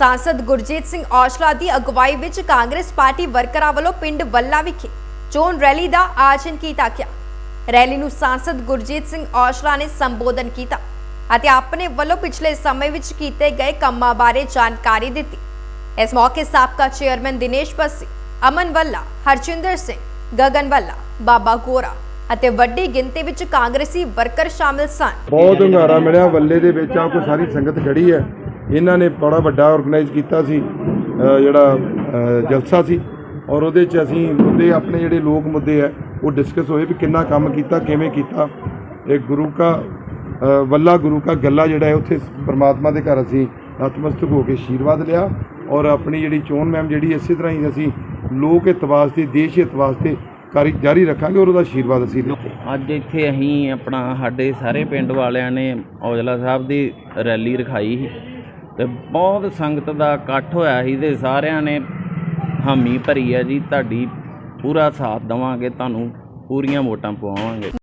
ਸਾਂਸਦ ਗੁਰਜੀਤ ਸਿੰਘ ਔਜਲਾ ਦੀ ਅਗਵਾਈ ਵਿੱਚ ਕਾਂਗਰਸ ਪਾਰਟੀ ਵਰਕਰਾਂ ਵੱਲੋਂ ਪਿੰਡ ਵੱਲਾ ਵਿਖੇ ਚੋਣ ਰੈਲੀ ਦਾ ਆਯੋਜਨ ਕੀਤਾ ਗਿਆ ਰੈਲੀ ਨੂੰ ਸਾਂਸਦ ਗੁਰਜੀਤ ਸਿੰਘ ਔਜਲਾ ਨੇ ਸੰਬੋਧਨ ਕੀਤਾ ਅਤੇ ਆਪਣੇ ਵੱਲੋਂ ਪਿਛਲੇ ਸਮੇਂ ਵਿੱਚ ਕੀਤੇ ਗਏ ਕੰਮਾਂ ਬਾਰੇ ਜਾਣਕਾਰੀ ਦਿੱਤੀ ਇਸ ਮੌਕੇ ਸਾਬਕਾ ਚੇਅਰਮੈਨ ਦਿਨੇਸ਼ ਬੱਸੀ ਅਮਨ ਵੱਲਾ ਹਰਚਿੰਦਰ ਸਿੰਘ ਗਗਨ ਵੱਲਾ ਬਾਬਾ ਗੋਰਾ ਅਤੇ ਵੱਡੀ ਗਿਣਤੀ ਵਿੱਚ ਕਾਂਗਰਸੀ ਵਰਕਰ ਸ਼ਾਮਿਲ ਸਨ ਬਹੁਤ ਹੁੰਗਾਰਾ ਮਿਲਿਆ ਵੱਲੇ ਦੇ ਵਿੱਚ ਆ ਕੋਈ ਸਾਰੀ ਸੰਗਤ ਖੜੀ ਹੈ ਇਹਨਾਂ ਨੇ ਬੜਾ ਵੱਡਾ ਆਰਗੇਨਾਈਜ਼ ਕੀਤਾ ਸੀ ਜਿਹੜਾ ਜਲਸਾ ਸੀ ਔਰ ਉਹਦੇ 'ਚ ਅਸੀਂ ਮੁੱਦੇ, ਆਪਣੇ ਜਿਹੜੇ ਲੋਕ ਮੁੱਦੇ ਆ ਉਹ ਡਿਸਕਸ ਹੋਏ ਵੀ ਕਿੰਨਾ ਕੰਮ ਕੀਤਾ, ਕਿਵੇਂ ਕੀਤਾ। ਇਹ ਗੁਰੂ ਕਾ ਵੱਲਾ ਗੁਰੂ ਕਾ ਗੱਲਾ ਜਿਹੜਾ ਹੈ, ਉੱਥੇ ਪਰਮਾਤਮਾ ਦੇ ਘਰ ਅਸੀਂ ਨਤਮਸਤਕ ਹੋ ਕੇ ਆਸ਼ੀਰਵਾਦ ਲਿਆ ਔਰ ਆਪਣੀ ਜਿਹੜੀ ਚੋਣ ਮੈਮ ਜਿਹੜੀ ਇਸੇ ਤਰ੍ਹਾਂ ਹੀ ਅਸੀਂ ਲੋਕ ਹਿੱਤ ਵਾਸਤੇ, ਦੇਸ਼ ਹਿੱਤ ਵਾਸਤੇ ਕਾਰੀ, ਜਾਰੀ ਰੱਖਾਂਗੇ ਔਰ ਉਹਦਾ ਆਸ਼ੀਰਵਾਦ ਅਸੀਂ ਲਵਾਂਗੇ ਅੱਜ ਇੱਥੇ ਅਸੀਂ ਆਪਣਾ, ਸਾਡੇ ਸਾਰੇ ਪਿੰਡ ਵਾਲਿਆਂ ਨੇ ਔਜਲਾ ਸਾਹਿਬ ਦੀ ਰੈਲੀ ਰਖਾਈ ਸੀ। ਤੇ ਬਹੁਤ ਸੰਗਤ ਦਾ ਇਕੱਠ ਹੋਇਆ ਸੀ ਤੇ ਸਾਰਿਆਂ ਨੇ ਹਾਮੀ ਭਰੀ ਹੈ ਜੀ, ਤੁਹਾਡੀ ਪੂਰਾ ਸਾਥ ਦੇਵਾਂਗੇ, ਤੁਹਾਨੂੰ ਪੂਰੀਆਂ ਵੋਟਾਂ ਪਵਾਵਾਂਗੇ।